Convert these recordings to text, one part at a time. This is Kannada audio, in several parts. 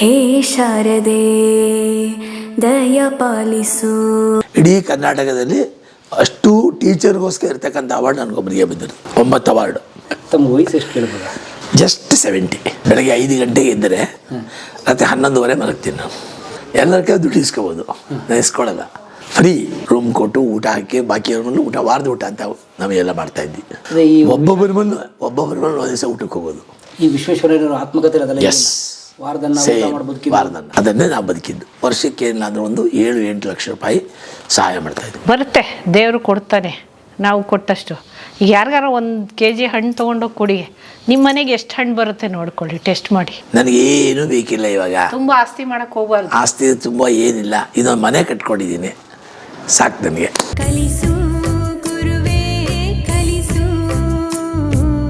ಹೇ ಶಾರದೆ ದಯ ಪಾಲಿಸು. ಇಡೀ ಕರ್ನಾಟಕದಲ್ಲಿ ಅಷ್ಟು ಟೀಚರ್ಗೋಸ್ಕರ ಇರ್ತಕ್ಕಂಥ ಅವಾರ್ಡ್ ನನಗೊಬ್ಬರಿಗೆ ಬಿದ್ದರು ಒಂಬತ್ತು ಅವಾರ್ಡ್ ತಮ್ಮ ವಯಸ್ಸು ಎಷ್ಟು ಕೇಳ್ಬೋದಾ? ಜಸ್ಟ್ ಸೆವೆಂಟಿ ಬೆಳಗ್ಗೆ ಐದು ಗಂಟೆಗೆ ಇದ್ದರೆ ರಾತ್ರಿ ಹನ್ನೊಂದುವರೆ ಮಲಗ್ತೀನಿ ನಾನು. ಎಲ್ಲರ ಕೈ ದುಡ್ಡು ಇಸ್ಕೋಬೋದು. ನಾನು ಇಸ್ಕೊಳ್ಳಲ್ಲ ಫ್ರೀ ರೂಮ್ ಕೊಟ್ಟು ಊಟ ಹಾಕಿ ಬಾಕಿಯವ್ರನ್ನೂ ಊಟ ವಾರದ ಊಟ ಅಂತ ನಾವೆಲ್ಲ ಮಾಡ್ತಾ ಇದ್ವಿ. ಒಬ್ಬೊಬ್ಬರ ಬಂದು ಒಬ್ಬೊಬ್ಬರ ಬಂದು ಒಂದು ದಿವಸ ಊಟಕ್ಕೆ ಹೋಗೋದು. ಈ ವಿಶ್ವೇಶ್ವರಯ್ಯನವರ ಆತ್ಮಕಥೆ ಎಸ್ ಸೇಮ್ ವಾರದನ್ನ ಅದನ್ನೇ ನಾವು ಬದುಕಿದ್ದು. ವರ್ಷಕ್ಕೆ ಏನಾದರೂ ಒಂದು ಏಳು ಎಂಟು ಲಕ್ಷ ರೂಪಾಯಿ ಸಹಾಯ ಮಾಡ್ತಾ ಇದ್ವಿ ಬರುತ್ತೆ. ದೇವರು ಕೊಡ್ತಾನೆ. ನಾವು ಕೊಟ್ಟಷ್ಟು. ಈಗ ಯಾರಿಗಾರ ಒಂದು ಕೆ ಜಿ ಹಣ್ಣು ತೊಗೊಂಡೋಗಿ ಕೊಡಿ. ನಿಮ್ಮ ಮನೆಗೆ ಎಷ್ಟು ಹಣ್ಣು ಬರುತ್ತೆ ನೋಡ್ಕೊಳ್ಳಿ ಟೆಸ್ಟ್ ಮಾಡಿ. ನನಗೇನು ಬೇಕಿಲ್ಲ ಇವಾಗ. ತುಂಬ ಆಸ್ತಿ ಮಾಡಕ್ಕೆ ಹೋಗ್ಬಾರ್ದು. ಆಸ್ತಿ ತುಂಬ ಏನಿಲ್ಲ. ಇದೊಂದು ಮನೆ ಕಟ್ಕೊಂಡಿದ್ದೀನಿ. ಸಾಕು ನನಗೆ. ಕಲಿಸು ಗುರುವೇ ಕಲಿಸು.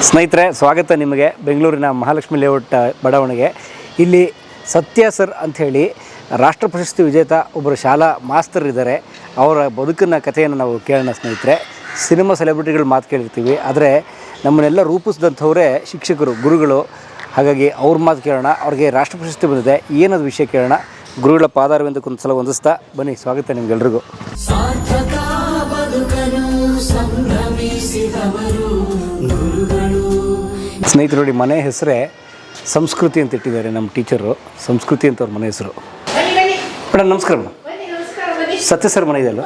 ಸ್ನೇಹಿತರೆ ಸ್ವಾಗತ ನಿಮಗೆ. ಬೆಂಗಳೂರಿನ ಮಹಾಲಕ್ಷ್ಮಿ ಲೇಔಟ್ ಬಡಾವಣೆಗೆ. ಇಲ್ಲಿ ಸತ್ಯ ಸರ್ ಅಂಥೇಳಿ ರಾಷ್ಟ್ರ ಪ್ರಶಸ್ತಿ ವಿಜೇತ ಒಬ್ಬರು ಶಾಲಾ ಮಾಸ್ತರ್ ಇದ್ದಾರೆ. ಅವರ ಬದುಕಿನ ಕಥೆಯನ್ನು ನಾವು ಕೇಳೋಣ ಸ್ನೇಹಿತರೆ. ಸಿನಿಮಾ ಸೆಲೆಬ್ರಿಟಿಗಳು ಮಾತು ಕೇಳಿರ್ತೀವಿ. ಆದರೆ ನಮ್ಮನ್ನೆಲ್ಲ ರೂಪಿಸಿದಂಥವರೇ ಶಿಕ್ಷಕರು ಗುರುಗಳು. ಹಾಗಾಗಿ ಅವ್ರ ಮಾತು ಕೇಳೋಣ. ಅವ್ರಿಗೆ ರಾಷ್ಟ್ರ ಪ್ರಶಸ್ತಿ ಬಂದಿದೆ. ಏನದು ವಿಷಯ ಕೇಳೋಣ. ಗುರುಗಳ ಪಾದಾರವಿಂದಕ್ಕೆ ಒಂದು ಸಲ ಹೊಂದಿಸ್ತಾ ಬನ್ನಿ. ಸ್ವಾಗತ ನಿಮ್ಗೆಲ್ರಿಗೂ. ಸ್ನೇಹಿತರು ನೋಡಿ ಮನೆ ಹೆಸರೇ ಸಂಸ್ಕೃತಿ ಅಂತ ಇಟ್ಟಿದ್ದಾರೆ ನಮ್ಮ ಟೀಚರು ಸಂಸ್ಕೃತಿ ಅಂತ ಅವ್ರ ಮನೆ ಹೆಸರು. ಮೇಡಮ್ ನಮಸ್ಕಾರ ಮೇಡಮ್ ಸತ್ಯ ಸರ್ ಮನೆ ಇದೆ ಅಲ್ಲ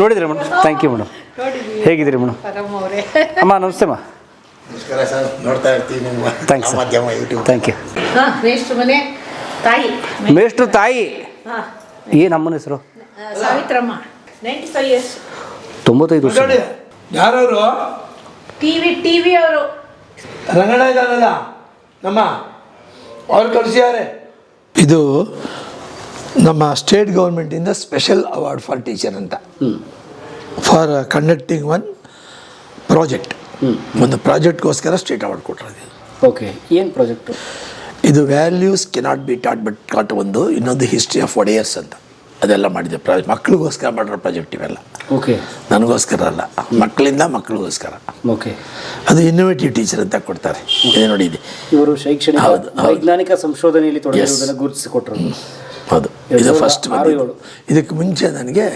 ನೋಡಿದ್ರಿ ಮೇಡಮ್ ಥ್ಯಾಂಕ್ ಯು ಮೇಡಮ್ ಹೇಗಿದ್ದೀರಿ ಮೇಡಮ್ ಅಮ್ಮ ನಮಸ್ತೆ ಅಮ್ಮ. ನಮಸ್ಕಾರ ಸರ್ ನೋಡ್ತಾ ಇರ್ತೀನಿ ನಿಮ್ಮ ಥ್ಯಾಂಕ್ಸ್ ಮಾಧ್ಯಮ ಯೂಟ್ಯೂಬ್ ಥ್ಯಾಂಕ್ ಯು ವೇಸ್ಟ್ ಮನೆ ತಾಯಿ. ಮೇಷ್ಟ್ರು ತಾಯಿ? ಏನು ಅಮ್ಮನ ಹೆಸರು? ಸಾವಿತ್ರಮ್ಮ. ನೈಂಟಿ ಫೈವ್ ಇಯರ್ಸ್ ತೊಂಬತ್ತೈದು ವರ್ಷ. ಯಾರವರು? ಟಿ ವಿ ಟಿ ವಿ ಅವರು. ರಂಗಣ್ಣ ಇದ್ದಾನಲ್ಲ ನಮ್ಮ ಅವ್ರು ಕಳಿಸಿದ್ದಾರೆ. ಇದು ನಮ್ಮ ಸ್ಟೇಟ್ ಗೌರ್ಮೆಂಟಿಂದ ಸ್ಪೆಷಲ್ ಅವಾರ್ಡ್ ಫಾರ್ ಟೀಚರ್ ಅಂತ. ಫಾರ್ ಕಂಡಕ್ಟಿಂಗ್ ಒನ್ ಪ್ರಾಜೆಕ್ಟ್ ಒಂದು ಪ್ರಾಜೆಕ್ಟ್ಗೋಸ್ಕರ ಸ್ಟೇಟ್ ಅವಾರ್ಡ್ ಕೊಟ್ಟಿರೋದು. ಓಕೆ ಏನು ಪ್ರಾಜೆಕ್ಟು ಇದು values cannot be taught but caught ಒಂದು ಇನ್ನೊಂದು ಹಿಸ್ಟ್ರಿ ಆಫ್ ಒಡೆಯರ್ಸ್ ಅಂತ. ಅದೆಲ್ಲ ಮಾಡಿದೆ. ಪ್ರಾಜೆಕ್ಟ್ ಮಕ್ಕಳಿಗೋಸ್ಕರ ಮಾಡಿರೋ ಪ್ರಾಜೆಕ್ಟ್ ಇವೆಲ್ಲ. ಓಕೆ ನನಗೋಸ್ಕರ ಅಲ್ಲ. ಮಕ್ಕಳಿಂದ ಮಕ್ಕಳಿಗೋಸ್ಕರ. ಓಕೆ ಅದು ಇನ್ನೋವೇಟಿವ್ ಟೀಚರ್ ಅಂತ ಕೊಡ್ತಾರೆ. ಇದೆ ನೋಡಿ ಇದೆ. ಇವರು ಶೈಕ್ಷಣಿಕ ಹೌದು. ವೈಜ್ಞಾನಿಕ ಸಂಶೋಧನೆಯಲ್ಲಿ ತೊಡಗಿರುವುದನ್ನು ಗುರುತಿಸಿಕೊಟ್ರು ಹೌದು. ಇದು ಫಸ್ಟ್ ಇದಕ್ಕೆ ಮುಂಚೆ ನನಗೆ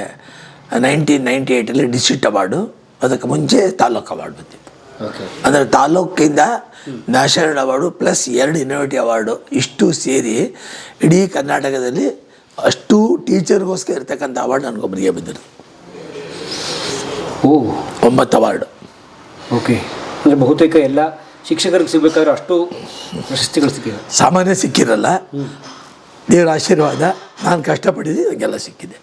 ನೈನ್ಟೀನ್ ನೈಂಟಿ ಏಯ್ಟಲ್ಲಿ ಡಿಸ್ಟ್ರಿಕ್ಟ್ ಅವಾರ್ಡು ಅದಕ್ಕೆ ಮುಂಚೆ ತಾಲೂಕು ಅವಾರ್ಡ್ ಬಂದಿತ್ತು. ಓಕೆ ಅಂದರೆ ತಾಲೂಕಿಂದ ನ್ಯಾಷನಲ್ ಅವಾರ್ಡು ಪ್ಲಸ್ ಎರಡು ಇನ್ನೋವೇಟಿವ್ ಅವಾರ್ಡು ಇಷ್ಟು ಸೇರಿ ಇಡೀ ಕರ್ನಾಟಕದಲ್ಲಿ ಅಷ್ಟು ಟೀಚರ್ಗೋಸ್ಕರ ಇರ್ತಕ್ಕಂಥ ಅವಾರ್ಡ್ ನನಗೊಬ್ಬರಿಗೆ ಬಿದ್ದಿರೋದು ಓ ಒಂಬತ್ತು ಅವಾರ್ಡು. ಓಕೆ. ಅಂದರೆ ಬಹುತೇಕ ಎಲ್ಲ ಶಿಕ್ಷಕರಿಗೆ ಸಿಗಬೇಕಾದ್ರೆ ಅಷ್ಟು ಪ್ರಶಸ್ತಿಗಳು ಸಿಕ್ಕಿವೆ. ಸಾಮಾನ್ಯ ಸಿಕ್ಕಿರಲ್ಲ. ದೇವರ ಆಶೀರ್ವಾದ ನಾನು ಕಷ್ಟಪಡಿದ ನನಗೆಲ್ಲ ಸಿಕ್ಕಿದೆ.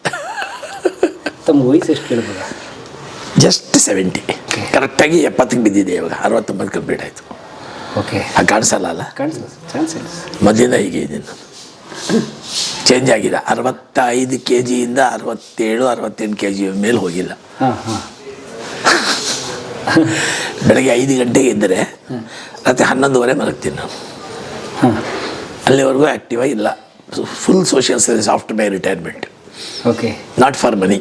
ತಮ್ಮ ವಯಸ್ಸು ಎಷ್ಟು ಕೇಳ್ಬೋದ ಜಸ್ಟ್ ಸೆವೆಂಟಿ. ಕರೆಕ್ಟಾಗಿ ಎಪ್ಪತ್ತಿಗೆ ಬಿದ್ದಿದೆ ಇವಾಗ. ಅರವತ್ತೊಂಬತ್ತು ಕಂಪ್ಲೀಟ್ ಆಯಿತು. ಓಕೆ. ಕಾಣಿಸಲ್ಲ ಅಲ್ಲ? ಕಾಣಿಸಲ್ಲ. ಚಾನ್ಸ್ ಇಲ್ಲ. ಮೊದಲಿಂದ ಹೀಗೆ ಇದ್ದೀನಿ ನಾನು ಚೇಂಜ್ ಆಗಿಲ್ಲ. ಅರವತ್ತೈದು ಕೆ ಜಿಯಿಂದ ಅರವತ್ತೇಳು ಅರವತ್ತೆಂಟು ಕೆ ಜಿ ಮೇಲೆ ಹೋಗಿಲ್ಲ. ಹಾಂ ಹಾಂ. ಬೆಳಗ್ಗೆ ಐದು ಗಂಟೆಗೆ ಇದ್ದರೆ ರಾತ್ರಿ ಹನ್ನೊಂದುವರೆ ಮಲಗ್ತೀನಿ ನಾನು. ಹಾಂ ಅಲ್ಲಿವರೆಗೂ ಆ್ಯಕ್ಟಿವ್ ಇಲ್ಲ. Full social service after my retirement okay not for money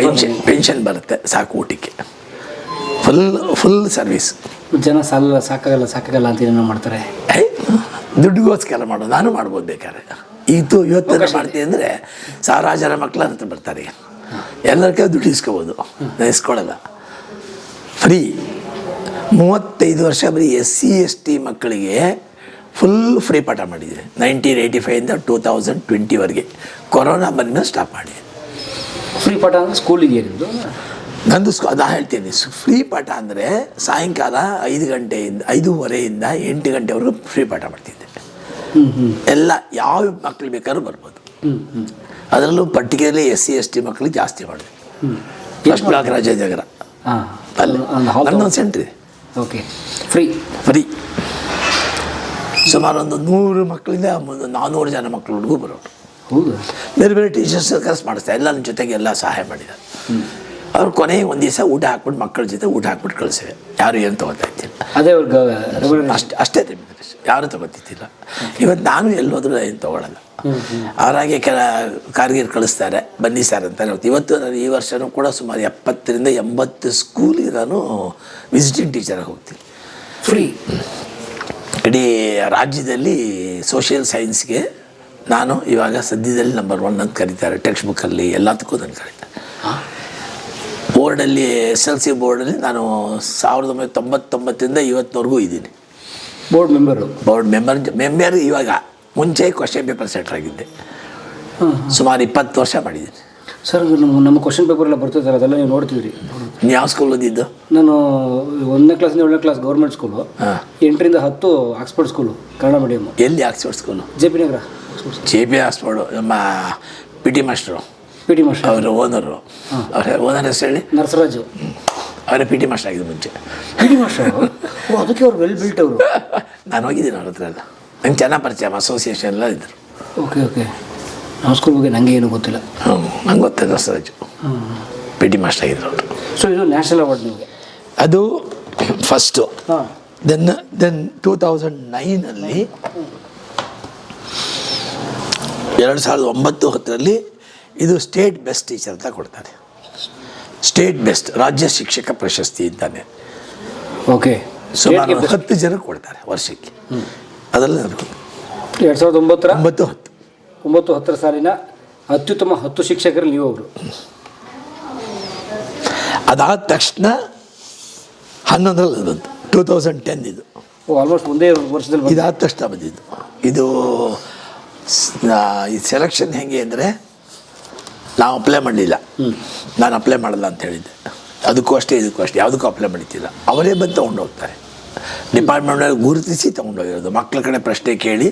pension pension ಬರುತ್ತೆ ಸಾಕು ಊಟಕ್ಕೆ. ಫುಲ್ ಫುಲ್ ಸರ್ವಿಸ್ ಜನ ಸಾಲ ಸಾಕಾಗಲ್ಲ ಸಾಕಾಗಲ್ಲ ಅಂತ ಏನೋ ಮಾಡ್ತಾರೆ? ದುಡ್ಡಿಗೋಸ್ಕರ ಮಾಡೋದು. ನಾನು ಮಾಡ್ಬೋದು ಬೇಕಾದ್ರೆ. ಇದು ಇವತ್ತು ಮಾಡ್ತೀನಿ ಅಂದರೆ ಸಾವಿರಾರು ಜನ ಮಕ್ಕಳ ಹತ್ರ ಬರ್ತಾರೆ. ಎಲ್ಲರ ಕೈ ದುಡ್ಡು ಇಸ್ಕೋಬೋದು. ನಾನು ಇಸ್ಕೊಳ್ಳಲ್ಲ ಫ್ರೀ ಮೂವತ್ತೈದು ವರ್ಷ ಬರೀ ಎಸ್ ಸಿ ಎಸ್ ಟಿ ಮಕ್ಕಳಿಗೆ ಫುಲ್ ಫ್ರೀ ಪಾಠ ಮಾಡಿದೆ. ನೈನ್ಟೀನ್ ಏಯ್ಟಿ ಫೈವಿಂದ ಟೂ ತೌಸಂಡ್ ಟ್ವೆಂಟಿವರೆಗೆ ಕೊರೋನಾ ಬಂದ ಸ್ಟಾಪ್ ಮಾಡಿ. ಫ್ರೀ ಪಾಠ ಅಂದರೆ ಸ್ಕೂಲಿಗೆ ನಿಮ್ಮದು ನಂದು ಸ್ಕೂ ಅದಾ ಹೇಳ್ತೀನಿ. ಫ್ರೀ ಪಾಠ ಅಂದರೆ ಸಾಯಂಕಾಲ ಐದು ಗಂಟೆಯಿಂದ ಐದೂವರೆಯಿಂದ ಎಂಟು ಗಂಟೆವರೆಗೂ ಫ್ರೀ ಪಾಠ ಮಾಡ್ತಿದ್ದೆ. ಎಲ್ಲ ಯಾವ ಮಕ್ಕಳು ಬೇಕಾದ್ರೂ ಬರ್ಬೋದು. ಅದರಲ್ಲೂ particularly S C S T ಮಕ್ಕಳಿಗೆ ಜಾಸ್ತಿ ಮಾಡಿದೆ ಫಸ್ಟ್ ಬ್ಲಾಕ್ ರಾಜಾಜಗರ ಹಾಂ ಅಲ್ಲಿ. ನನ್ನೊಂದು ಸೆಂಟ್ರ್ ಇದೆ ಓಕೆ ಫ್ರೀ ಫ್ರೀ ಸುಮಾರು ಒಂದು ನೂರು ಮಕ್ಕಳಿಂದ ಒಂದು ನಾನ್ನೂರು ಜನ ಮಕ್ಕಳಿಗೂ ಬರೋರು. ಹೌದು. ಬೇರೆ ಬೇರೆ ಟೀಚರ್ಸ್ ಕರೆಸ್ ಮಾಡಿಸ್ತಾರೆ. ಎಲ್ಲ ನನ್ನ ಜೊತೆಗೆ ಎಲ್ಲ ಸಹಾಯ ಮಾಡಿದ್ದಾರೆ. ಅವ್ರು ಕೊನೆಗೆ ಒಂದು ದಿವಸ ಊಟ ಹಾಕ್ಬಿಟ್ಟು ಮಕ್ಕಳ ಜೊತೆ ಊಟ ಹಾಕ್ಬಿಟ್ಟು ಕಳಿಸಿವೆ. ಯಾರು ಏನು ತೊಗೊತಾ ಇದ್ದಿಲ್ಲ. ಅದೇ ಅವ್ರಿಗೆ ಅಷ್ಟೇ ಅಷ್ಟೇ ತಿಂದಿದ್ದಾರೆ ಯಾರು ತೊಗೊತಿದ್ದಿಲ್ಲ. ಇವತ್ತು ನಾನು ಎಲ್ಲೋದ್ರೂ ಏನು ತೊಗೊಳಲ್ಲ. ಅವರಾಗೆ ಕೆಲ ಕಾರ್ಗಿರ್ ಕಳಿಸ್ತಾರೆ ಬನ್ನಿ ಸರ್ ಅಂತ ಹೇಳ್ತೀವಿ. ಇವತ್ತು ನಾನು ಈ ವರ್ಷನೂ ಕೂಡ ಸುಮಾರು ಎಪ್ಪತ್ತರಿಂದ ಎಂಬತ್ತು ಸ್ಕೂಲಿಗೆ ನಾನು ವಿಸಿಟಿಂಗ್ ಟೀಚರಾಗಿ ಹೋಗ್ತೀನಿ. ಫ್ರೀ ಇಡೀ ರಾಜ್ಯದಲ್ಲಿ ಸೋಷಿಯಲ್ ಸೈನ್ಸ್ಗೆ ನಾನು ಇವಾಗ ಸದ್ಯದಲ್ಲಿ ನಂಬರ್ ಒನ್ ಅಂತ ಕರೀತಾರೆ ಟೆಕ್ಸ್ಟ್ ಬುಕ್ಕಲ್ಲಿ ಎಲ್ಲದಕ್ಕೂ ನಾನು ಕರೀತಾರೆ ಬೋರ್ಡಲ್ಲಿ ಎಸ್ ಎಲ್ ಸಿ ಬೋರ್ಡಲ್ಲಿ ನಾನು ಸಾವಿರದ ಒಂಬೈನೂರ ತೊಂಬತ್ತೊಂಬತ್ತರಿಂದ ಇವತ್ತಿನವರೆಗೂ ಇದ್ದೀನಿ. Board member board member member ಇವಾಗ ಮುಂಚೆ ಕ್ವಶನ್ ಪೇಪರ್ ಸೆಟ್ರ್ ಆಗಿದ್ದೆ. ಸುಮಾರು ಇಪ್ಪತ್ತು ವರ್ಷ ಮಾಡಿದ್ದೀನಿ. ಸರ್ ನಮ್ಮ ನಮ್ಮ ಕ್ವಶನ್ ಪೇಪರ್ ಎಲ್ಲ ಸರ್ ಅದೆಲ್ಲ ನೀವು ನೋಡ್ತೀವಿ ರೀ ನೀವು ಯಾವ ಸ್ಕೂಲ್ ಓದಿದ್ದು? ನಾನು ಒಂದನೇ ಕ್ಲಾಸ್ನೇ ಏಳನೇ ಕ್ಲಾಸ್ ಗೌರ್ಮೆಂಟ್ ಸ್ಕೂಲು ಎಂಟರಿಂದ ಹತ್ತು ಆಕ್ಸ್ಫರ್ಡ್ ಸ್ಕೂಲು ಕನ್ನಡ ಮೀಡಿಯಮ್ ಎಲ್ಲಿ Oxford school J P Nagar. J P Oxford ನಮ್ಮ P T master P T master ಅವರು ಓನರು ಅವ್ರ ಓನರ್ ಹೆಸರು ಹೇಳಿ? ನರಸರಾಜು. ಅವರೇ ಪಿ ಟಿ ಮಾಸ್ಟರ್ ಆಗಿದ್ದು ಮುಂಚೆ. ಪಿ ಟಿ ಮಾಸ್ಟರ್ ಓ ಅದಕ್ಕೆ ಅವ್ರು ವೆಲ್ ಬಿಲ್ಟ್ ಅವರು. ನಾನು ಹೋಗಿದ್ದೀನಿ ಅವ್ರ ಹತ್ರ ಎಲ್ಲ. ನಂಗೆ ಚೆನ್ನಾಗಿ ಪರಿಚಯ ಅಸೋಸಿಯೇಷನ್ ಎಲ್ಲ ಇದ್ದರು ಓಕೆ ಓಕೆ ನಮ್ಮ ಸ್ಕೂಲ್ ಬಗ್ಗೆ ನನಗೆ ಏನೂ ಗೊತ್ತಿಲ್ಲ. ಹ್ಞೂ ನಂಗೆ ಗೊತ್ತಿಲ್ಲ ರಸರಾಜು ಪಿ ಟಿ ಮಾಸ್ಟರ್ ಆಗಿದ್ರು ಅವರು. ಸೊ ಇದು ನ್ಯಾಷನಲ್ ಅವಾರ್ಡ್ ನಿಮಗೆ? ಅದು ಫಸ್ಟು ಹಾಂ. ದೆನ್ ದೆನ್ ಟೂ ತೌಸಂಡ್ ನೈನಲ್ಲಿ ಎರಡು ಸಾವಿರದ ಒಂಬತ್ತು ಹತ್ತರಲ್ಲಿ ಇದು ಸ್ಟೇಟ್ ಬೆಸ್ಟ್ ಟೀಚರ್ ಅಂತ ಕೊಡ್ತಾರೆ. ಸ್ಟೇಟ್ ಬೆಸ್ಟ್ ರಾಜ್ಯ ಶಿಕ್ಷಕ ಪ್ರಶಸ್ತಿ ಇದ್ದಾನೆ. ಓಕೆ ಸುಮಾರು ಹತ್ತು ಜನ ಕೊಡ್ತಾರೆ ವರ್ಷಕ್ಕೆ. ಅದರಲ್ಲಿ ನನಗೆ ಎರಡು ಸಾವಿರದ ಒಂಬತ್ತರ? ಒಂಬತ್ತು ಹತ್ತು. ಒಂಬತ್ತು ಹತ್ತರ ಸಾಲಿನ ಅತ್ಯುತ್ತಮ ಹತ್ತು ಶಿಕ್ಷಕರಲ್ಲಿ ನೀವು ಅವರು. ಅದಾದ ತಕ್ಷಣ ಹನ್ನೊಂದರಲ್ಲಿ ಬಂತು. ಟೂ ತೌಸಂಡ್ ಟೆನ್ ಇದು. ಓ ಆಲ್ಮೋಸ್ಟ್ ಒಂದೇ ವರ್ಷದಲ್ಲಿ ಇದಾದ ತಕ್ಷಣ ಬಂದಿದ್ದು. ಇದು ಈ ಸೆಲೆಕ್ಷನ್ ಹೆಂಗೆ ಅಂದರೆ ನಾವು ಅಪ್ಲೈ ಮಾಡಲಿಲ್ಲ. ನಾನು ಅಪ್ಲೈ ಮಾಡಲ್ಲ ಅಂತ ಹೇಳಿದ್ದೆ. ಅದಕ್ಕೂ ಅಷ್ಟೇ ಇದಕ್ಕೂ ಅಷ್ಟೇ. ಯಾವುದಕ್ಕೂ ಅಪ್ಲೈ ಮಾಡಿದ್ದಿಲ್ಲ ಅವರೇ ಬಂದು ತೊಗೊಂಡು ಹೋಗ್ತಾರೆ ಡಿಪಾರ್ಟ್ಮೆಂಟಲ್ಲಿ ಗುರುತಿಸಿ ತೊಗೊಂಡೋಗಿರೋದು. ಮಕ್ಕಳ ಕಡೆ ಪ್ರಶ್ನೆ ಕೇಳಿ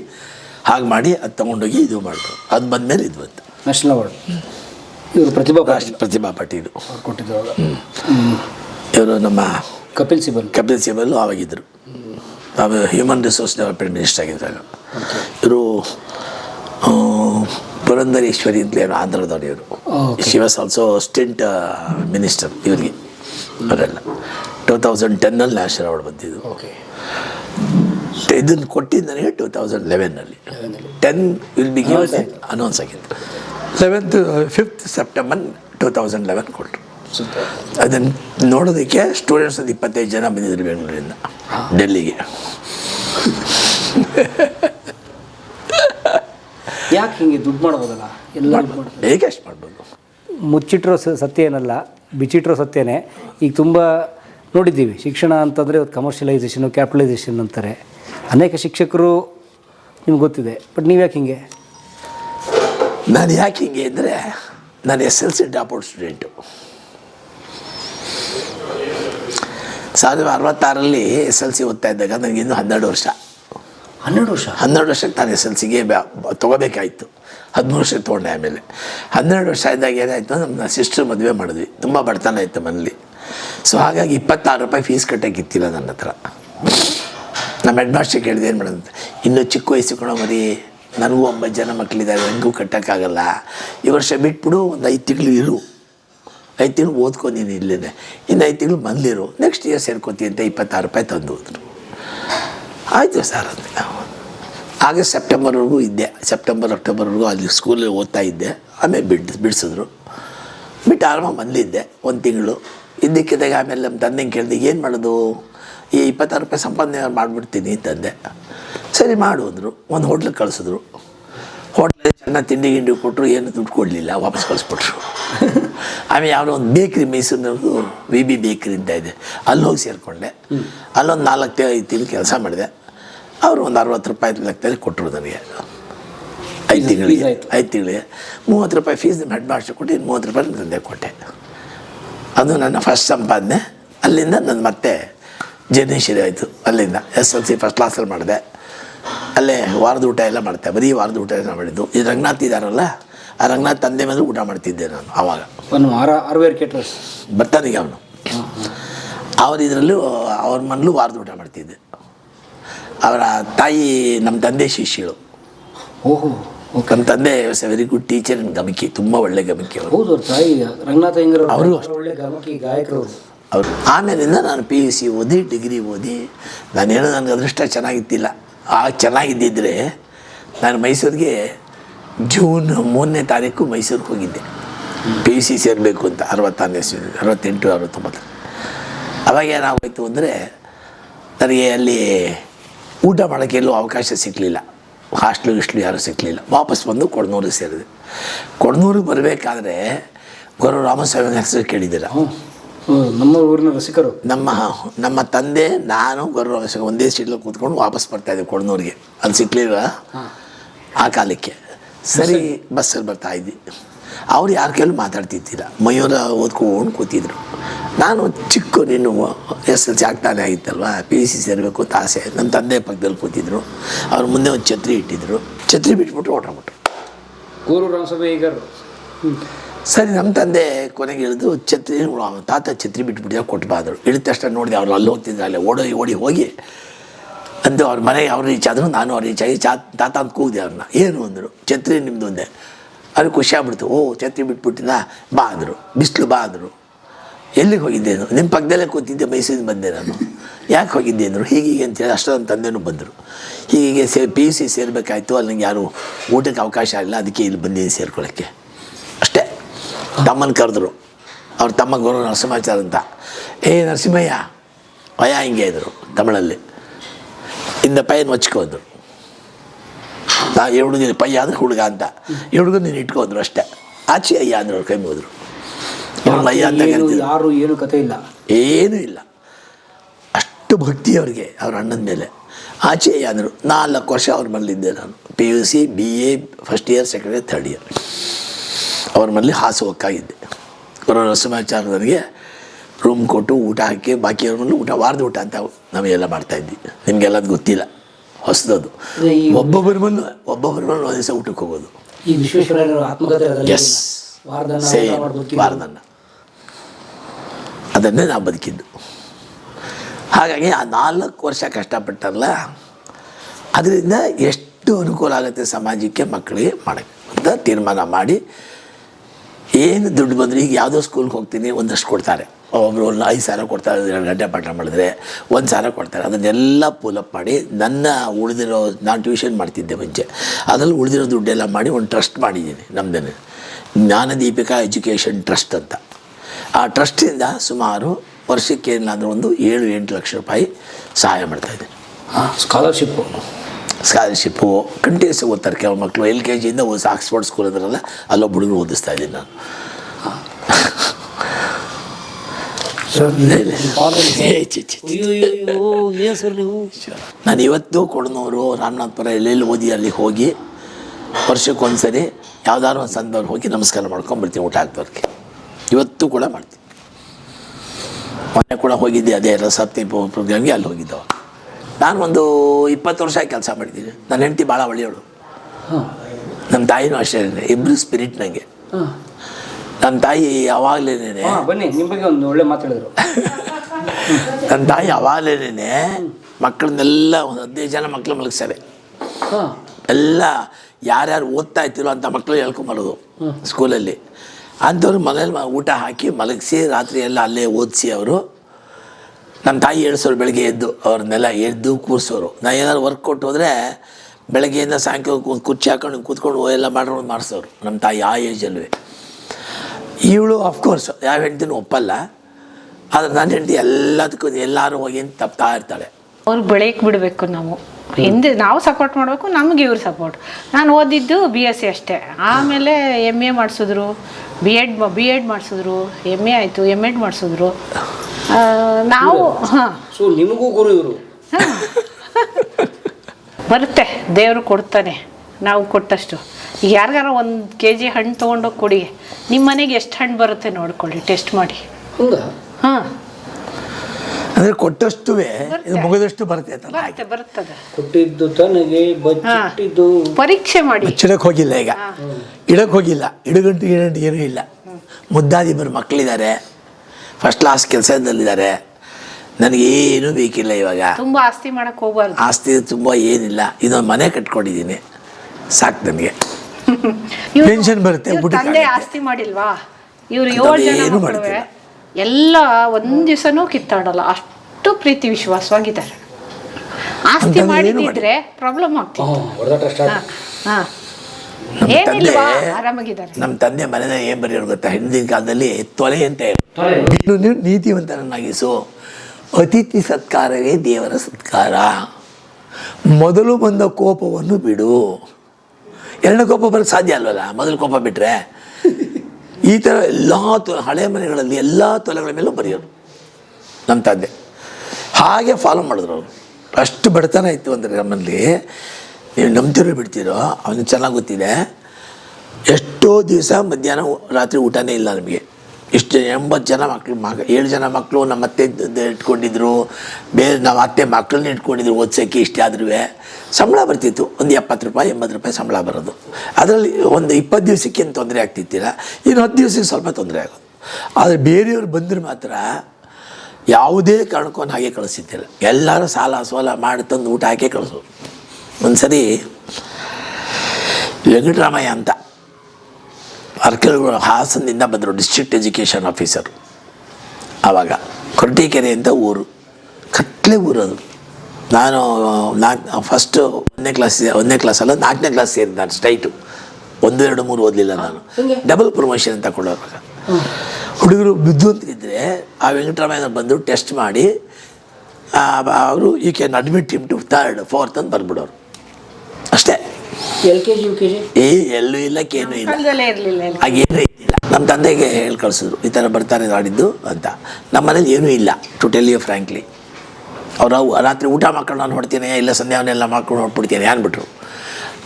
ಹಾಗೆ ಮಾಡಿ ಅದು ತೊಗೊಂಡೋಗಿ ಇದು ಮಾಡಿದ್ರು. ಅದು ಬಂದಮೇಲೆ ಇದು ಬಂತು. ನ್ಯಾಷನಲ್ ಅವಾರ್ಡ್ ಇವರು ಪ್ರತಿಭಾ ಪಾಟೀಲ್. ಪ್ರತಿಭಾ ಪಾಟೀಲ್. ಕೊಟ್ಟಿದ್ರು ಇವರು ನಮ್ಮ ಕಪಿಲ್ ಸಿಬಲ್. ಕಪಿಲ್ ಸಿಬಲ್ ಆವಾಗಿದ್ದರು ನಾವು ಹ್ಯೂಮನ್ ರಿಸೋರ್ಸ್ ಡೆವಲಪ್ಮೆಂಟ್ ಮಿನಿಸ್ಟರ್ ಆಗಿದ್ದಾಗ. ಇವರು ಪುರಂದರೇಶ್ವರಿ ಅಂತಲೇ ಆಂಧ್ರದವರು ಇವರು. She was she was also state minister ಇವರಿಗೆ. ಅವರೆಲ್ಲ. ಟೂ ತೌಸಂಡ್ ಟೆನ್ನಲ್ಲಿ ನ್ಯಾಷನಲ್ ಅವಾರ್ಡ್ ಬಂದಿದ್ದು. ಓಕೆ ಇದನ್ನು ಕೊಟ್ಟಿದ್ದು ನನಗೆ ಟೂ ತೌಸಂಡ್ ಲೆವೆನ್ನಲ್ಲಿ ಟೆನ್ ವಿಲ್ ಬಿ ಅನೌನ್ಸ್ ಆಗಿತ್ತು eleventh fifth September two thousand eleven ಕೊಟ್ಟರು ಸೂಪರ್. ಅದನ್ನು ನೋಡೋದಕ್ಕೆ ಸ್ಟೂಡೆಂಟ್ಸ್ ಒಂದು ಇಪ್ಪತ್ತೈದು ಜನ ಬಂದಿದ್ರು ಬೆಂಗಳೂರಿಂದ ಡೆಲ್ಲಿಗೆ. ಯಾಕೆ ಹಿಂಗೆ ದುಡ್ಡು ಮಾಡ್ಬೋದಲ್ಲ? ಎಲ್ಲ ಹೇಗೆ ಅಷ್ಟು ಮಾಡ್ಬೋದು? ಮುಚ್ಚಿಟ್ಟಿರೋ ಸ- ಸತ್ಯ ಏನಲ್ಲ ಬಿಚ್ಚಿಟ್ಟಿರೋ ಸತ್ಯನೇ. ಈಗ ತುಂಬ ನೋಡಿದ್ದೀವಿ. ಶಿಕ್ಷಣ ಅಂತಂದರೆ ಇವತ್ತು ಕಮರ್ಷಿಯಲೈಸೇಷನು ಕ್ಯಾಪಿಟಲೈಸೇಷನ್ ಅಂತಾರೆ. ಅನೇಕ ಶಿಕ್ಷಕರು ನಿಮ್ಗೆ ಗೊತ್ತಿದೆ ಬಟ್ ನೀವು ಯಾಕೆ ಹಿಂಗೆ? ನಾನು ಯಾಕೆ ಹಿಂಗೆ ಅಂದರೆ ನಾನು S L C dropout student ಸಾವಿರದ ಅರವತ್ತಾರಲ್ಲಿ ಎಸ್ ಎಲ್ ಸಿ ಓದ್ತಾ ಇದ್ದಾಗ ನನಗೆ ಇನ್ನೂ ಹನ್ನೆರಡು ವರ್ಷ. ಹನ್ನೆರಡು ವರ್ಷ? ಹನ್ನೆರಡು ವರ್ಷಕ್ಕೆ ನಾನು ಎಸ್ ಎಲ್ ಸಿಗೆ ತೊಗೋಬೇಕಾಯಿತು. ಹದಿಮೂರು ವರ್ಷಕ್ಕೆ ತೊಗೊಂಡೆ ಆಮೇಲೆ. ಹನ್ನೆರಡು ವರ್ಷ ಇದ್ದಾಗ ಏನಾಯಿತು ನಮ್ಮ ಸಿಸ್ಟರ್ ಮದುವೆ ಮಾಡಿದ್ವಿ. ತುಂಬ ಬಡತನ ಇತ್ತು ಮನೇಲಿ. ಸೊ ಹಾಗಾಗಿ ಇಪ್ಪತ್ತಾರು ರೂಪಾಯಿ ಫೀಸ್ ಕಟ್ಟೋಕ್ಕಿತ್ತಿಲ್ಲ ನನ್ನ ಹತ್ರ. ನಮ್ಮ ಹೆಡ್ ಮಾಸ್ಟರ್ ಕೇಳಿದೆ, ಏನು ಮಾಡೋದಂತ ಇನ್ನೂ ಚಿಕ್ಕ ವಯಸ್ಸು ಕೊಡೋ ಮರಿ, ನನಗೂ ಒಂಬತ್ತು ಜನ ಮಕ್ಕಳಿದ್ದಾರೆ ನನಗೂ ಕಟ್ಟೋಕ್ಕಾಗಲ್ಲ. ಈ ವರ್ಷ ಬಿಟ್ಬಿಡು, ಒಂದು ಐದು ತಿಂಗಳು ಇರು. ಐದು ತಿಂಗಳು ಓದ್ಕೊ ನೀನು ಇಲ್ಲೇ ಇನ್ನು ಐದು ತಿಂಗಳು ಬಂದಿರು. ನೆಕ್ಸ್ಟ್ ಇಯರ್ ಸೇರ್ಕೋತಿ ಅಂತ ಇಪ್ಪತ್ತಾರು ರೂಪಾಯಿ ತಂದು ಹೋದರು. ಆಯಿತು ಸರ್ ಅಂತ ಆಗಸ್ಟ್ ಸೆಪ್ಟೆಂಬರ್ವರೆಗೂ ಇದ್ದೆ. ಸೆಪ್ಟೆಂಬರ್, ಅಕ್ಟೋಬರ್ವರೆಗೂ ಅಲ್ಲಿ ಸ್ಕೂಲಲ್ಲಿ ಓದ್ತಾ ಇದ್ದೆ. ಆಮೇಲೆ ಬಿಡ್, ಬಿಡಿಸಿದ್ರು. ಬಿಟ್ಟು ಆರಾಮಾಗಿ ಬಂದಿದ್ದೆ, ಒಂದು ತಿಂಗಳು. ಇದ್ದಕ್ಕಿದ್ದಾಗ ಆಮೇಲೆ ನಮ್ಮ ತಂದೆ ಕೇಳಿದೆ ಏನು ಮಾಡೋದು? ಈ ಇಪ್ಪತ್ತಾರು ರೂಪಾಯಿ ಸಂಪಾದನೆ ಮಾಡಿಬಿಡ್ತೀನಿ ತಂದೆ ಸರಿ ಮಾಡು ಅಂದರು. ಒಂದು ಹೋಟ್ಲಿಗೆ ಕಳಿಸಿದ್ರು. ಹೋಟ್ಲಲ್ಲಿ ಚೆನ್ನಾಗಿ ತಿಂಡಿ ಗಿಂಡಿ ಕೊಟ್ಟರು ಏನು ದುಡ್ಡು ಕೊಡಲಿಲ್ಲ ವಾಪಸ್ ಕಳಿಸ್ಬಿಟ್ರು. ಆಮೇಲೆ ಯಾವುದೋ ಒಂದು ಬೇಕ್ರಿ ಮೈಸೂರಿನವ್ರದ್ದು ವಿ ಬಿ ಬೇಕ್ರಿ ಅಂತ ಇದೆ. ಅಲ್ಲಿ ಹೋಗಿ ಸೇರಿಕೊಂಡೆ. ಅಲ್ಲೊಂದು ನಾಲ್ಕು ಐದು ತಿಂಗಳು ಕೆಲಸ ಮಾಡಿದೆ. ಅವರು ಒಂದು ಅರವತ್ತು ರೂಪಾಯಿ ಲೆಕ್ಕದಲ್ಲಿ ಕೊಟ್ಟರು ನನಗೆ. ಐದು ತಿಂಗಳಿಗೆ. ಐದು ತಿಂಗಳಿಗೆ. ಮೂವತ್ತು ರೂಪಾಯಿ ಫೀಸ್ ನಿಮ್ಮ ಹೆಡ್ ಮಾಸ್ಟರ್ ಕೊಟ್ಟು ಇನ್ನು ಮೂವತ್ತು ರೂಪಾಯಿ ತಂದೆ ಕೊಟ್ಟೆ. ಅದು ನನ್ನ ಫಸ್ಟ್ ಸಂಪಾದನೆ. ಅಲ್ಲಿಂದ ನನ್ನ ಮತ್ತೆ ಜರ್ನಿ ಶುರು ಆಯಿತು. ಅಲ್ಲಿಂದ ಎಸ್ ಎಲ್ ಸಿ ಫಸ್ಟ್ ಕ್ಲಾಸಲ್ಲಿ ಮಾಡಿದೆ. ಅಲ್ಲೇ ವಾರದ ಊಟ ಎಲ್ಲ ಮಾಡ್ತೆ. ಬರೀ ವಾರದ ಊಟ ಎಲ್ಲ ಮಾಡಿದ್ದು. ಈ ರಂಗನಾಥ್ ಇದ್ದಾರಲ್ಲ ಆ ರಂಗನಾಥ್ ತಂದೆ ಮೇಲೆ ಊಟ ಮಾಡ್ತಿದ್ದೆ ನಾನು ಆವಾಗ ಒಂದು ವಾರ ಆರ್ವೇರ್ ಕೇಟ್ರಸ್ ಬರ್ತಾನಿಗೆ ಅವನು. ಅವ್ರ ಇದರಲ್ಲೂ ಅವ್ರ ಮನೇಲೂ ವಾರದ ಊಟ ಮಾಡ್ತಿದ್ದೆ. ಅವರ ತಾಯಿ ನಮ್ಮ ತಂದೆ ಶಿಷ್ಯಳು. ಓಹೋ. ನಮ್ಮ ತಂದೆ was a very good teacher in ಗಮಕಿ ತುಂಬ ಒಳ್ಳೆ ಗಮಕಿ ಅವರು. ಹೌದು ಅವ್ರ ತಾಯಿ ರಂಗನಾಥ ಹೆಂಗರ ಅವರು ಒಳ್ಳೆ ಗಮಕಿ ಗಾಯಕರು. ಅವರು ಆಮೇಲಿಂದ ನಾನು ಪಿ ಯು ಸಿ ಓದಿ ಡಿಗ್ರಿ ಓದಿ ನಾನು ನಾನೇನು ನನಗೆ ಅದೃಷ್ಟ ಚೆನ್ನಾಗಿದ್ದಿಲ್ಲ. ಆ ಚೆನ್ನಾಗಿದ್ದಿದ್ರೆ ನಾನು ಮೈಸೂರಿಗೆ ಜೂನ್ ಮೂರನೇ ತಾರೀಕು ಮೈಸೂರಿಗೆ ಹೋಗಿದ್ದೆ. ಪಿ ಯು ಸಿ ಸೇರಬೇಕು ಅಂತ ಅರವತ್ತಾರನೇ ಸಿ ಅರವತ್ತೆಂಟು ಅರವತ್ತೊಂಬತ್ತು. ಅವಾಗ ಏನಾಗೋಯ್ತು ಅಂದರೆ ನನಗೆ ಅಲ್ಲಿ ಊಟ ಮಾಡೋಕ್ಕೆ ಎಲ್ಲೂ ಅವಕಾಶ ಸಿಗಲಿಲ್ಲ. ಹಾಸ್ಟ್ಲು ಗಿಸ್ಟ್ಲು ಯಾರೂ ಸಿಕ್ಕಲಿಲ್ಲ ವಾಪಸ್ ಬಂದು ಕೊಡನೂರಿಗೆ ಸೇರಿದೆ. ಕೊಡನೂರಿಗೆ ಬರಬೇಕಾದ್ರೆ ಗುರು ರಾಮಸ್ವಾಮಿ ಹೆಸರು ಕೇಳಿದ್ದೀರ? ನಮ್ಮ ಊರಿನ ರಸಿಕರು. ನಮ್ಮ ನಮ್ಮ ತಂದೆ ನಾನು ಗುರು ರಾಮಸ್ವಾಮಿ ಒಂದೇ ಸೀಟ್ಲಲ್ಲಿ ಕೂತ್ಕೊಂಡು ವಾಪಸ್ ಬರ್ತಾ ಇದ್ದೆ ಕೊಡನೂರಿಗೆ. ಅಲ್ಲಿ ಸಿಕ್ಕಲಿಲ್ಲ ಆ ಕಾಲಕ್ಕೆ. ಸರಿ ಬಸ್ಸಲ್ಲಿ ಬರ್ತಾ ಇದ್ವಿ ಅವ್ರು ಯಾರ ಕೈಲೂ ಮಾತಾಡ್ತಿದ್ದಿಲ್ಲ. ಮಯೂರ ಓದ್ಕೊಂಡು ಕೂತಿದ್ರು. ನಾನು ಚಿಕ್ಕ ನೀನು ಎಸ್ ಎಲ್ ಸಿ ಆಗ್ತಾನೆ ಆಗಿತ್ತಲ್ವ ಪಿ ಯು ಸಿ ಸೇರಬೇಕು ಅಂತ ಆಸೆ. ನನ್ನ ತಂದೆ ಪಕ್ಕದಲ್ಲಿ ಕೂತಿದ್ರು. ಅವ್ರ ಮುಂದೆ ಒಂದು ಛತ್ರಿ ಇಟ್ಟಿದ್ರು. ಛತ್ರಿ ಬಿಟ್ಬಿಟ್ಟು ಹೊರಟ್ಬಿಟ್ರು ಕೂರು ರಾಮಸಭೆ ಈಗ ಸರಿ ನಮ್ಮ ತಂದೆ ಕೊನೆಗೆ ಇಳಿದು ಛತ್ರಿ ತಾತ ಛತ್ರಿ ಬಿಟ್ಬಿಟ್ಟು ಕೊಟ್ಟು ಬಾದ್ರು? ಇಳಿದ ತಕ್ಷಣ ನೋಡಿದೆ ಅವ್ರು ಅಲ್ಲಿ ಹೋಗ್ತಿದ್ರು ಅಲ್ಲೇ ಓಡಿ ಓಡಿ ಹೋಗಿ ಅಂದು ಅವ್ರ ಮನೆ ಅವ್ರು ರೀಚ್ ಆದರು ನಾನು ಅವ್ರು ರೀಚ್ ಆಗಿ ಚಾ ತಾತ ಅಂತ ಕೂಗಿದೆ ಅವ್ರನ್ನ. ಏನು ಅಂದರು? ಛತ್ರಿ ನಿಮ್ಮದು ಒಂದೇ ಅವ್ರಿಗೆ ಖುಷಿ ಆಗ್ಬಿಡ್ತು. ಓ ಛತ್ರಿ ಬಿಟ್ಬಿಟ್ಟಿದ್ದ ಬಾ ಅಂದರು. ಬಿಸಿಲು ಬಾ ಅಂದರು. ಎಲ್ಲಿಗೆ ಹೋಗಿದ್ದೇನು ನಿಮ್ಮ ಪಕ್ಕದಲ್ಲೇ ಕೂತಿದ್ದೆ ಮೈಸೂರಿಂದ ಬಂದೆ ನಾನು. ಯಾಕೆ ಹೋಗಿದ್ದೆ ಅಂದರು? ಹೀಗೀಗೆ ಅಂತೇಳಿ ಅಷ್ಟೊಂದು ತಂದೆನೂ ಬಂದರು. ಹೀಗೆ ಸೇ, ಪಿ ಯು ಸಿ ಸೇರಬೇಕಾಯ್ತು, ಅಲ್ಲಿ ನನಗೆ ಯಾರು ಊಟಕ್ಕೆ ಅವಕಾಶ ಆಗಿಲ್ಲ ಅದಕ್ಕೆ ಇಲ್ಲಿ ಬಂದಿದ್ದೀನಿ ಸೇರ್ಕೊಳ್ಳೋಕ್ಕೆ. ಅಷ್ಟೇ. ತಮ್ಮನ ಕರೆದ್ರು. ಅವ್ರ ತಮ್ಮ ಗೌರವ ನರಸಿಂಹಾಚಾರ ಅಂತ. ಏ, ನರಸಿಂಹಯ್ಯ ವಯ ಹಿಂಗೆ ಇದ್ರು ತಮಿಳಲ್ಲಿ ಇಂದ ಪೈನ ಹೊಚ್ಕೋದ್ರು ನಾ ಹುಡುಗ ಪಯ್ಯ ಅಂದ್ರೆ ಹುಡುಗ ಅಂತ. ಹುಡುಗ ನೀನು ಇಟ್ಕೊಂಡ್ರು ಅಷ್ಟೇ. ಆಚೆ ಅಯ್ಯ ಅಂದ್ರೆ, ಅವ್ರು ಕೈ ಮುಗಿದ್ರು ಯಾರು ಏನು ಕತೆ ಇಲ್ಲ. ಏನೂ ಇಲ್ಲ. ಅಷ್ಟು ಭಕ್ತಿ ಅವ್ರಿಗೆ ಅವ್ರ ಅಣ್ಣನ ಮೇಲೆ. ಆಚೆ ಆದರು ನಾಲ್ಕು ವರ್ಷ ಅವ್ರ ಮನೇಲಿದ್ದೆ ನಾನು. P U C B A first year second year third year ಅವ್ರ ಮನೇಲಿ ಹಾಸು ಹೊಕ್ಕಾಗಿದ್ದೆ ಗುರು ರಸಮಾಚಾರದವರಿಗೆ ರೂಮ್ ಕೊಟ್ಟು ಊಟ ಹಾಕಿ ಬಾಕಿಯವ್ರ ಮನೇಲಿ ಊಟ ವಾರದ ಊಟ ಅಂತ ನಾವೆಲ್ಲ ಮಾಡ್ತಾಯಿದ್ವಿ ನಿಮಗೆಲ್ಲ ಗೊತ್ತಿಲ್ಲ ಹೊಸದದು. ಒಬ್ಬೊಬ್ಬರ ಮನೆ ಒಬ್ಬೊಬ್ಬರ ಮನೆ ಒಂದು ದಿವಸ ಊಟಕ್ಕೆ ಹೋಗೋದು. ಈ ವಿಶ್ವೇಶ್ವರಯ್ಯನವರ ಆತ್ಮಕಥೆ ಎಸ್ ಸೇಮ್. ವಾರದನ್ನ ಅದನ್ನೇ ನಾವು ಬದುಕಿದ್ದು. ಹಾಗಾಗಿ ಆ ನಾಲ್ಕು ವರ್ಷ ಕಷ್ಟಪಟ್ಟಲ್ಲ ಅದರಿಂದ ಎಷ್ಟು ಅನುಕೂಲ ಆಗುತ್ತೆ ಸಮಾಜಕ್ಕೆ ಮಕ್ಕಳಿಗೆ ಮಾಡೋಕ್ಕೆ ಅಂತ ತೀರ್ಮಾನ ಮಾಡಿ ಏನು ದುಡ್ಡು ಬಂದರೆ ಈಗ ಯಾವುದೋ ಸ್ಕೂಲ್ಗೆ ಹೋಗ್ತೀನಿ ಒಂದಷ್ಟು ಕೊಡ್ತಾರೆ. ಒಬ್ಬರು ಒಂದು ಐದು ಸಾವಿರ ಕೊಡ್ತಾರೆ ಎರಡು ಗಂಟೆ ಪಾಠ ಮಾಡಿದ್ರೆ ಒಂದು ಸಾವಿರ ಕೊಡ್ತಾರೆ. ಅದನ್ನೆಲ್ಲ ಪೂಲಪ್ ಮಾಡಿ ನನ್ನ ಉಳಿದಿರೋ ನಾನು ಟ್ಯೂಷನ್ ಮಾಡ್ತಿದ್ದೆ ಮುಂಚೆ. ಅದರಲ್ಲಿ ಉಳಿದಿರೋ ದುಡ್ಡೆಲ್ಲ ಮಾಡಿ ಒಂದು ಟ್ರಸ್ಟ್ ಮಾಡಿದ್ದೀನಿ ನಮ್ಮದೇ ಜ್ಞಾನದೀಪಿಕಾ ಎಜುಕೇಷನ್ ಟ್ರಸ್ಟ್ ಅಂತ. ಆ ಟ್ರಸ್ಟಿಂದ ಸುಮಾರು ವರ್ಷಕ್ಕೆ ಏನಾದರೂ ಒಂದು ಏಳು ಎಂಟು ಲಕ್ಷ ರೂಪಾಯಿ ಸಹಾಯ ಮಾಡ್ತಾಯಿದ್ದೆ ಸ್ಕಾಲರ್ಶಿಪ್ಪು ಸ್ಕಾಲರ್ಶಿಪ್ಪು ಕಂಟಿನ್ಯೂಸ್ ಓದ್ತಾರೆ ಕೆಲವು ಮಕ್ಕಳು ಎಲ್ ಕೆ ಜಿಯಿಂದ ಓದಿಸಿ ಆಕ್ಸ್ಫರ್ಡ್ ಸ್ಕೂಲ್ ಅದರಲ್ಲ ಅಲ್ಲೊಬ್ಬ ಹುಡುಗರು ಓದಿಸ್ತಾ ಇದ್ದೀನಿ ನಾನು. ನಾನು ಇವತ್ತು ಕೊಡನೂರು ರಾಮನಾಥ್ಪುರ ಎಲ್ಲೆಲ್ಲಿ ಓದಿ ಅಲ್ಲಿ ಹೋಗಿ ವರ್ಷಕ್ಕೊಂದ್ಸರಿ ಯಾವ್ದಾದ್ರು ಒಂದು ಸಂದವ್ರು ಹೋಗಿ ನಮಸ್ಕಾರ ಮಾಡ್ಕೊಂಡ್ಬಿಡ್ತೀನಿ ಊಟ ಆಗ್ತವ್ರಿಗೆ. ಇವತ್ತು ಕೂಡ ಮಾಡ್ತೀನಿ. ಮೊನ್ನೆ ಕೂಡ ಹೋಗಿದ್ದೆ ಅದೇ ರಸಪ್ತಿ ಪ್ರೋಗ್ರಾಮ್ಗೆ ಅಲ್ಲಿ ಹೋಗಿದ್ದವ. ನಾನು ಒಂದು ಇಪ್ಪತ್ತು ವರ್ಷ ಕೆಲಸ ಮಾಡಿದ್ದೀನಿ. ನನ್ನ ಹೆಂಡತಿ ಭಾಳ ಒಳ್ಳೆಯವಳು. ನಮ್ಮ ತಾಯಿನೂ ಅಷ್ಟೇ ಇಬ್ಬರು ಸ್ಪಿರಿಟ್ ನನಗೆ ನನ್ನ ತಾಯಿ ಯಾವಾಗಲೇನೆ ಬನ್ನಿ ನಿಮ್ಮ ಬಗ್ಗೆ ಒಂದು ಒಳ್ಳೆ ಮಾತು ಹೇಳಿದ್ರು. ನನ್ನ ತಾಯಿ ಯಾವಾಗಲೇನೆ ಮಕ್ಕಳನ್ನೆಲ್ಲ ಒಂದು ಹದಿನೈದು ಜನ ಮಕ್ಕಳು ಮಲಗಿಸ್ತಾರೆ ಎಲ್ಲ ಯಾರ್ಯಾರು ಓದ್ತಾ ಇರ್ತೀರೋ ಅಂತ ಮಕ್ಕಳು ಹೇಳ್ಕೊಂಬರೋದು ಸ್ಕೂಲಲ್ಲಿ. ಅಂಥವ್ರು ಮನೇಲಿ ಊಟ ಹಾಕಿ ಮಲಗಿಸಿ ರಾತ್ರಿ ಎಲ್ಲ ಅಲ್ಲೇ ಓದಿಸಿ ಅವರು. ನಮ್ಮ ತಾಯಿ ಏಳ್ಸೋರು ಬೆಳಗ್ಗೆ ಎದ್ದು ಅವ್ರನ್ನೆಲ್ಲ ಎದ್ದು ಕೂರಿಸೋರು. ನಾನು ಏನಾದ್ರು ವರ್ಕ್ ಕೊಟ್ಟು ಹೋದರೆ ಬೆಳಗ್ಗೆಯಿಂದ ಸಾಯಂಕಾಲ ಒಂದು ಕುರ್ಚಿ ಹಾಕೊಂಡು ಕೂತ್ಕೊಂಡು ಎಲ್ಲ ಮಾಡ್ಕೊಂಡು ಮಾಡಿಸೋರು ನಮ್ಮ ತಾಯಿ ಆ ಏಜಲ್ವಿ ಇವಳು ಆಫ್ಕೋರ್ಸ್ ಯಾವ ಹೆಂಡ್ತಿನೂ ಒಪ್ಪಲ್ಲ. ಆದರೆ ನನ್ನ ಹೆಂಡತಿ ಎಲ್ಲದಕ್ಕೂ ಎಲ್ಲರೂ ಹೋಗಿ ತಪ್ತಾ ಇರ್ತಾಳೆ. ಅವ್ರಿಗೆ ಬೆಳೆಯಕ್ಕೆ ಬಿಡಬೇಕು ನಾವು. ಹಿಂದೆ. ನಾವು ಸಪೋರ್ಟ್ ಮಾಡಬೇಕು ನಮ್ಗೆ ಇವ್ರು ಸಪೋರ್ಟ್ ನಾನು ಓದಿದ್ದು ಬಿ ಎಸ್ ಸಿ ಅಷ್ಟೇ. ಆಮೇಲೆ ಎಂ ಎ ಮಾಡಿಸಿದ್ರು ಬಿ ಎಡ್ ಬಿ ಎಡ್ ಮಾಡಿಸಿದ್ರು ಎಂ ಎ ಆಯಿತು ಎಂ ಎಡ್ ಮಾಡಿಸಿದ್ರು. ನಾವು ಹಾಂ. ಸೊ ನಿಮಗೂ ಗುರು ಇವರು. ಬರುತ್ತೆ ದೇವರು ಕೊಡ್ತಾನೆ ನಾವು ಕೊಟ್ಟಷ್ಟು. ಈಗ ಯಾರಿಗಾರ ಒಂದು ಕೆ ಜಿ ಹಣ್ಣು ತೊಗೊಂಡೋಗಿ ಕೊಡಿ. ನಿಮ್ಮ ಮನೆಗೆ ಎಷ್ಟು ಹಣ್ಣು ಬರುತ್ತೆ ನೋಡ್ಕೊಳ್ಳಿ ಟೆಸ್ಟ್ ಮಾಡಿ. ಹೌದಾ? ಹಾಂ. ಅಂದರೆ ಕೊಟ್ಟಷ್ಟು. ಮುಗಿದಷ್ಟು ಬರುತ್ತೆ ಅಂತ ಬರುತ್ತೆ ಬರ್ತದೆ. ಕೊಟ್ಟಿದ್ದು ತನಗೆ ಬಚ್ಚಿಟ್ಟಿದ್ದು ಪರೀಕ್ಷೆ ಮಾಡಿ. ಮುಚ್ಚಿಡಕ್ಕೆ ಹೋಗಿಲ್ಲ ಈಗ. ಇಡಕ್ಕೆ ಹೋಗಿಲ್ಲ. ಇಡಗಂಟು ಗಿಡಗಂಟು ಏನೂ ಇಲ್ಲ. ಮುದ್ದಾದಿ ಇಬ್ಬರು ಮಕ್ಕಳಿದ್ದಾರೆ. ಫಸ್ಟ್ ಕ್ಲಾಸ್ ಕೆಲಸದಲ್ಲಿದ್ದಾರೆ. ನನಗೇನು ಬೇಕಿಲ್ಲ ಇವಾಗ. ತುಂಬ ಆಸ್ತಿ ಮಾಡಕ್ಕೆ ಹೋಗ್ಬಾರ್ದು. ಆಸ್ತಿ ತುಂಬ ಏನಿಲ್ಲ. ಇದೊಂದು ಮನೆ ಕಟ್ಕೊಂಡಿದ್ದೀನಿ. ಸಾಕು ನನಗೆ. ಟೆನ್ಷನ್ ಬರುತ್ತೆ. ಆಸ್ತಿ ಮಾಡಿಲ್ವಾ? ಇವ್ರು ಏನು ಮಾಡ್ತೀವಿ. ಎಲ್ಲ ಒಂದ್ ದಿವಸನೂ ಕಿತ್ತಾಡಲ್ಲ. ಅಷ್ಟು ಪ್ರೀತಿ ವಿಶ್ವಾಸವಾಗಿದ್ದಾರೆ. ಆಸ್ತಿ ಮಾಡಿದ್ರೆ ಪ್ರಾಬ್ಲಮ್ ಆಗ್ತಿತ್ತು. ಹಾಂ ನಮ್ಮ ಏನಿಲ್ವಾ? ತಂದೆ ಆರಾಮಾಗಿದ್ದಾರೆ. ನಮ್ಮ ತಂದೆ ಮನೆಯ ಏನ್ ಬರೆಯೋರು ಗೊತ್ತಾ? ಹಿಂದಿನ ಕಾಲದಲ್ಲಿ ತೊಲೆ ಅಂತ ಹೇಳಿ. ನೀತಿವಂತನನ್ನಾಗಿಸು ಅತಿಥಿ ಸತ್ಕಾರವೇ ದೇವರ ಸತ್ಕಾರ. ಮೊದಲು ಬಂದ ಕೋಪವನ್ನು ಬಿಡು. ಎರಡನೇ ಕೋಪ ಬರೋಕ್ಕೆ ಸಾಧ್ಯ ಅಲ್ವಲ್ಲ? ಮೊದಲು ಕೋಪ ಬಿಟ್ಟರೆ ಈ ಥರ ಎಲ್ಲ ತೊ, ಹಳೆ ಮನೆಗಳಲ್ಲಿ ಎಲ್ಲ ತೊಲೆಗಳ ಮೇಲೂ ಬರೆಯೋರು ನಮ್ಮ ತಂದೆ. ಹಾಗೆ ಫಾಲೋ ಮಾಡಿದ್ರು ಅವರು. ಅಷ್ಟು ಬಡತನ ಇತ್ತು ಅಂದರೆ ನಮ್ಮಲ್ಲಿ. ನೀವು ನಂಬ್ತಿರೋ ಬಿಡ್ತೀರೋ? ಅವನಿಗೆ ಚೆನ್ನಾಗಿ ಗೊತ್ತಿದೆ. ಎಷ್ಟೋ ದಿವಸ ಮಧ್ಯಾಹ್ನ ರಾತ್ರಿ ಊಟನೇ ಇಲ್ಲ ನಮಗೆ. ಇಷ್ಟು ಎಂಬತ್ತು ಜನ ಮಕ್ಕಳು ಮಗ, ಏಳು ಜನ ಮಕ್ಕಳು ನಮ್ಮ ಅತ್ತೆ ಇಟ್ಕೊಂಡಿದ್ರು. ಬೇರೆ ನಮ್ಮ ಅತ್ತೆ ಮಕ್ಕಳನ್ನ ಇಟ್ಕೊಂಡಿದ್ರು ಓದ್ಸೋಕ್ಕೆ ಇಷ್ಟೇ ಆದ್ರೂ ಸಂಬಳ ಬರ್ತಿತ್ತು. ಒಂದು ಎಪ್ಪತ್ತು ರೂಪಾಯಿ, ಎಂಬತ್ತು ರೂಪಾಯಿ ಸಂಬಳ ಬರೋದು. ಅದರಲ್ಲಿ ಒಂದು ಇಪ್ಪತ್ತು ದಿವಸಕ್ಕೇನು ತೊಂದರೆ ಆಗ್ತಿತ್ತಿಲ್ಲ. ಇನ್ನು ಹತ್ತು ದಿವಸಕ್ಕೆ ಸ್ವಲ್ಪ ತೊಂದರೆ ಆಗೋದು. ಆದರೆ ಬೇರೆಯವ್ರು ಬಂದರೆ ಮಾತ್ರ ಯಾವುದೇ ಕಾರಣಕ್ಕೂ ಅವ್ನು ಹಾಗೆ ಕಳಿಸಿದ್ದಿಲ್ಲ ಎಲ್ಲರೂ ಸಾಲ ಸೋಲ ಮಾಡಿ ತಂದು ಊಟ ಹಾಕಿ ಕಳಿಸೋದು ಒಂದು ಸರಿ ವೆಂಕಟರಾಮಯ್ಯ ಅಂತ ಅರ್ಕಲ್ಗಳು ಹಾಸನದಿಂದ ಬಂದರು ಡಿಸ್ಟ್ರಿಕ್ಟ್ ಎಜುಕೇಷನ್ ಆಫೀಸರ್ ಆವಾಗ ಕೊರಟೀಕೆರೆ ಅಂತ ಊರು. ಕತ್ಲೆ ಊರದು ನಾನು ನಾಲ್ಕು ಫಸ್ಟು ಒಂದನೇ ಕ್ಲಾಸ್ ಒಂದನೇ ಕ್ಲಾಸ್ ಅಲ್ಲ ನಾಲ್ಕನೇ ಕ್ಲಾಸ್ ಸೇರಿದ್ದೆ ನಾನು ಸ್ಟ್ರೈಟು ಒಂದು ಎರಡು ಮೂರು ಓದಲಿಲ್ಲ ನಾನು. ಡಬಲ್ ಪ್ರಮೋಷನ್ ಅಂತ ಕೊಡೋವಾಗ ಹುಡುಗರು ಬಿದ್ದು ಇದ್ದರೆ ಆ ವೆಂಕಟರಾಮಯ್ಯ ಬಂದು ಟೆಸ್ಟ್ ಮಾಡಿ ಅವರು you can admit him to third fourth ಅಂತ ಬರ್ಬಿಡೋರು ಅಷ್ಟೇ. L K G U K G ಏ ಎಲ್ಲೂ ಇಲ್ಲ ಕೇನೂ ಇಲ್ಲ. ಕಾಲದಲ್ಲೇ ಇರಲಿಲ್ಲ ಹಾಗೇನೂ ಇಲ್ಲ ನಮ್ಮ ತಂದೆಗೆ ಹೇಳಿ ಕಳಿಸಿದ್ರು ಈ ಥರ ಬರ್ತಾರೆ ನಾಡಿದ್ದು ಅಂತ. ನಮ್ಮ ಮನೇಲಿ ಏನೂ ಇಲ್ಲ ಟು ಟೆಲ್ ಯು ಫ್ರ್ಯಾಂಕ್ಲಿ ಅವರು ರಾತ್ರಿ ಊಟ ಮಾಡ್ಕೊಂಡು ನಾನು ಹೊಡ್ತೀನಿ ಇಲ್ಲ ಸಂಧ್ಯಾವನ್ನೆಲ್ಲ ಮಾಡ್ಕೊಂಡು ಹೊಟ್ಬಿಡ್ತೀನಿ ಅಂದ್ಬಿಟ್ರು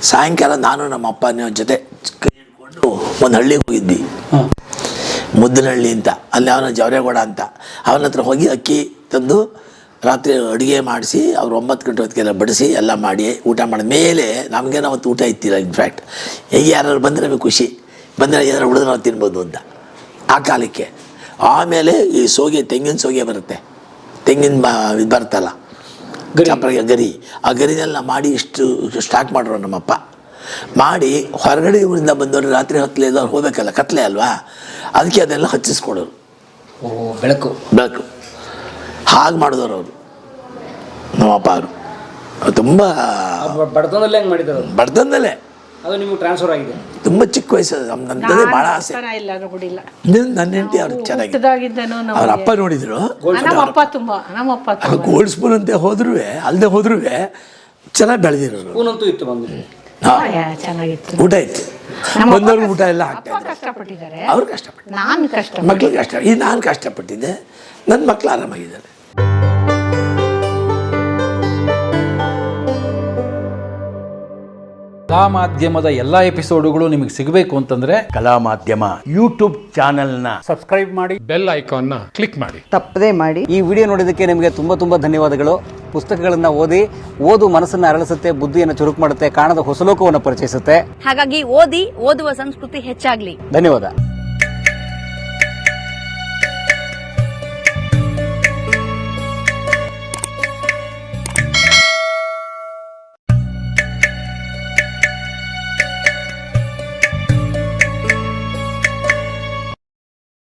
ಸಾಯಂಕಾಲ ನಾನು ನಮ್ಮ ಅಪ್ಪನ ಜೊತೆ ಕೈ ಹಿಡ್ಕೊಂಡು ಒಂದು ಹಳ್ಳಿಗೆ ಹೋಗಿದ್ವಿ. ಮುದ್ದನಹಳ್ಳಿ ಅಂತ. ಅಲ್ಲಿ ಅವನ ಜವರೇಗೌಡ ಅಂತ. ಅವನ ಹತ್ರ ಹೋಗಿ ಅಕ್ಕಿ ತಂದು ರಾತ್ರಿ ಅಡುಗೆ ಮಾಡಿಸಿ ಅವ್ರು ಒಂಬತ್ತು ಗಂಟೆ ಹೊತ್ತಿಗೆಲ್ಲ ಬಡಿಸಿ ಎಲ್ಲ ಮಾಡಿ ಊಟ ಮಾಡಿದ ಮೇಲೆ ನಮಗೇನೋ ಅವತ್ತು ಊಟ ಇತ್ತಿಲ್ಲ ಇನ್ಫ್ಯಾಕ್ಟ್ ಹೇಗೆ ಯಾರು ಬಂದರೆ ನಮಗೆ ಖುಷಿ. ಬಂದರೆ ಏನಾರು ಉಳಿದ್ರೆ ನಾವು ತಿನ್ಬೋದು ಅಂತ. ಆ ಕಾಲಕ್ಕೆ. ಆಮೇಲೆ ಈ ಸೋಗೆ ತೆಂಗಿನ ಸೋಗೆ ಬರುತ್ತೆ. ತೆಂಗಿನ ಬ ಇದು ಬರುತ್ತಲ್ಲ. ಚಪ್ರಗೆ ಗರಿ. ಆ ಗರಿನೆಲ್ಲ ಮಾಡಿ ಇಷ್ಟು ಸ್ಟಾರ್ಟ್ ಮಾಡಿರೋ ನಮ್ಮಪ್ಪ. ಮಾಡಿ ಹೊರಗಡೆ ಊರಿಂದ ಬಂದವರು ರಾತ್ರಿ ಹೊತ್ತಲೆಲ್ಲ ಹೋಗಬೇಕಲ್ಲ ಹೋಗ್ಬೇಕಲ್ಲ ಕತ್ಲೆ ಅಲ್ವಾ? ಅದಕ್ಕೆ ಅದೆಲ್ಲ ಹಚ್ಚಿಸ್ಕೊಡೋರು. ಓ ಬೆಳಕು. ಬೆಳಕು. ಹಾಗೆ ಮಾಡಿದವರು ಅವರು. ನಮ್ಮಪ್ಪ ಅವರು. ತುಂಬ ಬಡತನದಲ್ಲೇ ಹೆಂಗೆ ಮಾಡಿದ್ರು ಬಡತನದಲ್ಲೇ. ಅದು ನಿಮಗೆ ಟ್ರಾನ್ಸ್ಫರ್ ಆಗಿದೆ. ತುಂಬ ಚಿಕ್ಕ ವಯಸ್ಸು ನಮ್ಮ ನನ್ನ ತಂದೆ ಭಾಳ ಆಸೆ. ಇಲ್ಲ ನೋಡಿಲ್ಲ ನನ್ನ ಹೆಂಡತಿ ಅವ್ರು ಚೆನ್ನಾಗಿ. ಅವ್ರ ಅಪ್ಪ ನೋಡಿದ್ರು. ನಮ್ಮ ಅಪ್ಪ ತುಂಬ ನಮ್ಮ ಅಪ್ಪ ಗೋಲ್ಡ್ ಸ್ಪೂನ್ ಅಂತ ಹೋದ್ರೂ ಅಲ್ಲದೆ ಹೋದ್ರೂ ಚೆನ್ನಾಗಿ ಬೆಳೆದಿರೋರು. ಸ್ಪೂನಂತೂ ಇತ್ತು ಬಂದು ಹಾಂ ಯಾ, ಚೆನ್ನಾಗಿತ್ತು? ಊಟ ಇತ್ತು ಬಂದವ್ರಿಗೆ ಊಟ ಎಲ್ಲ ಹಾಕ್ತಾ ಅಪ್ಪ ಕಷ್ಟಪಟ್ಟಿದ್ದಾರೆ. ಅವ್ರು ಕಷ್ಟಪಟ್ಟು ನಾನು ಕಷ್ಟ ಮಕ್ಳಿಗೆ ಕಷ್ಟ ಈ ನಾನು ಕಷ್ಟಪಟ್ಟಿದ್ದೆ. ನನ್ನ ಮಕ್ಕಳು ಆರಾಮಾಗಿದ್ದಾರೆ. ಕಲಾ ಮಾಧ್ಯಮದ ಎಲ್ಲಾ ಎಪಿಸೋಡುಗಳು ನಿಮಗೆ ಸಿಗಬೇಕು ಅಂತಂದ್ರೆ ಕಲಾ ಮಾಧ್ಯಮ ಯೂಟ್ಯೂಬ್ ಮಾಡಿ ಬೆಲ್ ಐಕಾನ್ನ ಕ್ಲಿಕ್ ಮಾಡಿ. ತಪ್ಪದೇ ಮಾಡಿ. ಈ ವಿಡಿಯೋ ನೋಡಿದ್ದಕ್ಕೆ ನಿಮಗೆ ತುಂಬಾ ತುಂಬಾ ಧನ್ಯವಾದಗಳು. ಪುಸ್ತಕಗಳನ್ನು ಓದಿ ಓದು ಮನಸ್ಸನ್ನು ಅರಳಿಸುತ್ತೆ ಬುದ್ಧಿಯನ್ನು ಚುರುಕು ಮಾಡುತ್ತೆ ಕಾಣದ ಹೊಸಲೋಕವನ್ನು ಪರಿಚಯಿಸುತ್ತೆ. ಹಾಗಾಗಿ ಓದಿ ಓದುವ ಸಂಸ್ಕೃತಿ ಹೆಚ್ಚಾಗ್ಲಿ. ಧನ್ಯವಾದ.